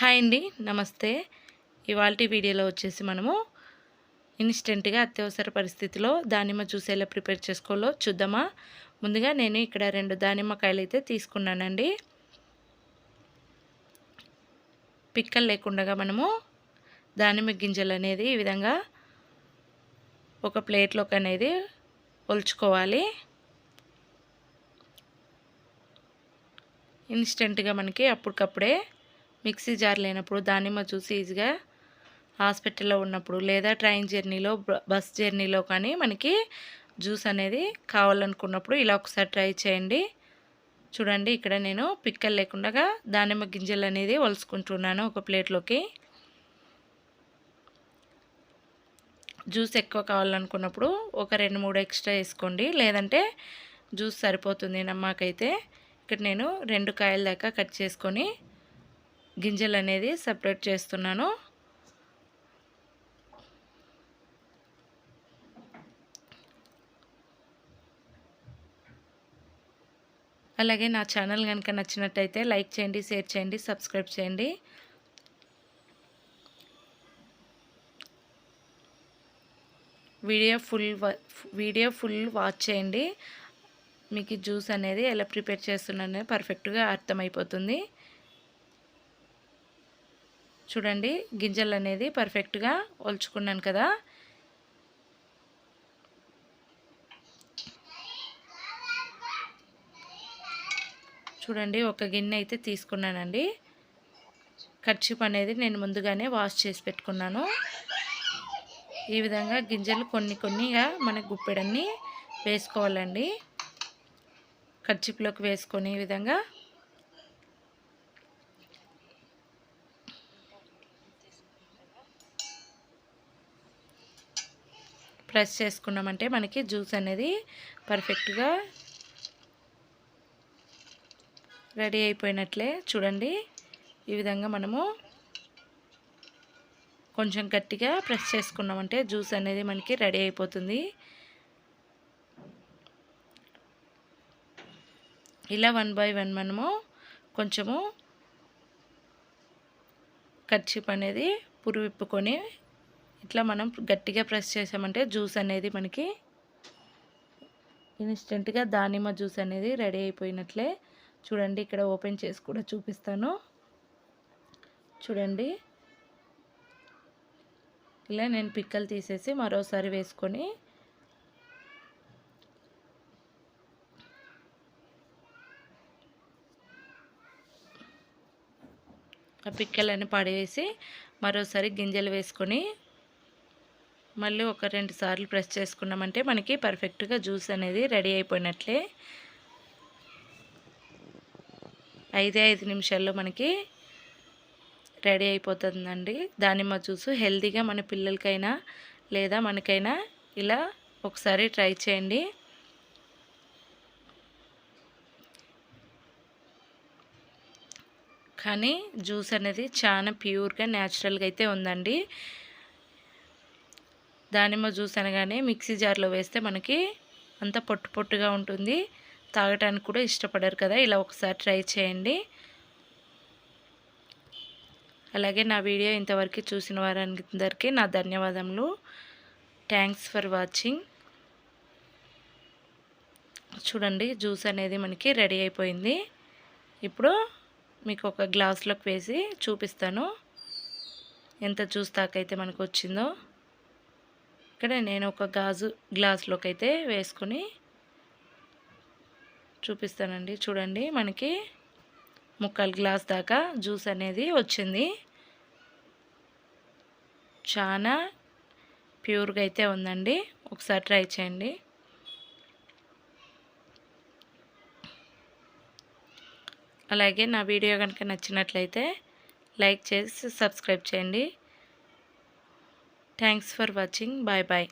Hi అండి నమస్తే. ఇవాళ వీడియోలో వచ్చేసి మనము ఇన్స్టెంట్గా అత్యవసర పరిస్థితిలో దానిమ్మ జ్యూస్ ఎలా ప్రిపేర్ చేసుకోవాలో చూద్దామా. ముందుగా నేను ఇక్కడ రెండు దానిమ్మకాయలు అయితే తీసుకున్నానండి. పిక్కలు లేకుండా మనము దానిమ్మ గింజలు అనేది ఈ విధంగా ఒక ప్లేట్లోకి అనేది ఒలుచుకోవాలి. ఇన్స్టెంట్గా మనకి అప్పటికప్పుడే మిక్సీ జార్ లేనప్పుడు దానిమ్మ జ్యూస్ ఈజీగా హాస్పిటల్లో ఉన్నప్పుడు లేదా ట్రైన్ జర్నీలో బస్ జర్నీలో కానీ మనకి జ్యూస్ అనేది కావాలనుకున్నప్పుడు ఇలా ఒకసారి ట్రై చేయండి. చూడండి ఇక్కడ నేను పిక్కలు లేకుండా దానిమ్మ గింజలు అనేది వలుసుకుంటున్నాను ఒక ప్లేట్లోకి. జ్యూస్ ఎక్కువ కావాలనుకున్నప్పుడు ఒక రెండు మూడు ఎక్స్ట్రా వేసుకోండి. లేదంటే జ్యూస్ సరిపోతుంది నమ్మాకైతే ఇక్కడ నేను రెండు కాయల దాకా కట్ చేసుకొని గింజలు అనేది సపరేట్ చేస్తున్నాను. అలాగే నా ఛానల్ కనుక నచ్చినట్టయితే లైక్ చేయండి షేర్ చేయండి సబ్స్క్రైబ్ చేయండి. Video full video full watch చేయండి. మీకు జ్యూస్ అనేది ఎలా ప్రిపేర్ చేస్తున్నానో పర్ఫెక్ట్గా అర్థమైపోతుంది. చూడండి గింజలు అనేది పర్ఫెక్ట్గా ఒలుచుకున్నాను కదా. చూడండి ఒక గిన్నె అయితే తీసుకున్నానండి. కర్చిప్ అనేది నేను ముందుగానే వాష్ చేసి పెట్టుకున్నాను. ఈ విధంగా గింజలు కొన్ని కొన్నిగా మనకు గుప్పెడన్ని వేసుకోవాలండి. కర్చిప్లోకి వేసుకొని ఈ విధంగా ప్రెస్ చేసుకున్నామంటే మనకి జ్యూస్ అనేది పర్ఫెక్ట్గా రెడీ అయిపోయినట్లే. చూడండి ఈ విధంగా మనము కొంచెం గట్టిగా ప్రెస్ చేసుకున్నామంటే జ్యూస్ అనేది మనకి రెడీ అయిపోతుంది. ఇలా వన్ బై వన్ మనము కొంచెము కర్చిప్ అనేది పురువిప్పుకొని ఇట్లా మనం గట్టిగా ప్రెస్ చేసామంటే జ్యూస్ అనేది మనకి ఇన్స్టెంట్గా దానిమ్మ జ్యూస్ అనేది రెడీ అయిపోయినట్లే. చూడండి ఇక్కడ ఓపెన్ చేసి కూడా చూపిస్తాను. చూడండి. ఇలా నేను పిక్కలు తీసేసి మరోసారి వేసుకొని ఆ పిక్కలని పడేసి మరోసారి గింజలు వేసుకొని మళ్ళీ ఒక రెండు సార్లు ప్రెస్ చేసుకున్నామంటే మనకి పర్ఫెక్ట్గా జ్యూస్ అనేది రెడీ అయిపోయినట్లే. ఐదే ఐదు నిమిషాల్లో మనకి రెడీ అయిపోతుందండి. దానిమ్మ జ్యూస్ హెల్తీగా మన పిల్లలకైనా లేదా మనకైనా ఇలా ఒకసారి ట్రై చేయండి. కానీ జ్యూస్ అనేది చాలా ప్యూర్గా న్యాచురల్గా అయితే ఉందండి. దానిమ్మ జ్యూస్ అనగానే మిక్సీ జార్లో వేస్తే మనకి అంత పొట్టు పొట్టుగా ఉంటుంది. తాగటానికి కూడా ఇష్టపడరు కదా. ఇలా ఒకసారి ట్రై చేయండి. అలాగే నా వీడియో ఇంతవరకు చూసిన వారందరికీ నా ధన్యవాదములు. థ్యాంక్స్ ఫర్ వాచింగ్ చూడండి జ్యూస్ అనేది మనకి రెడీ అయిపోయింది. ఇప్పుడు మీకు ఒక గ్లాస్లోకి వేసి చూపిస్తాను. ఎంత జ్యూస్ తాకైతే మనకు వచ్చిందో. ఇక్కడ నేను ఒక గాజు గ్లాస్లోకి అయితే వేసుకొని చూపిస్తానండి. చూడండి మనకి ముక్కలు గ్లాస్ దాకా జ్యూస్ అనేది వచ్చింది. చాలా ప్యూర్గా అయితే ఉందండి. ఒకసారి ట్రై చేయండి. అలాగే నా వీడియో కనుక నచ్చినట్లయితే లైక్ చేసి సబ్స్క్రైబ్ చేయండి. Thanks for watching bye bye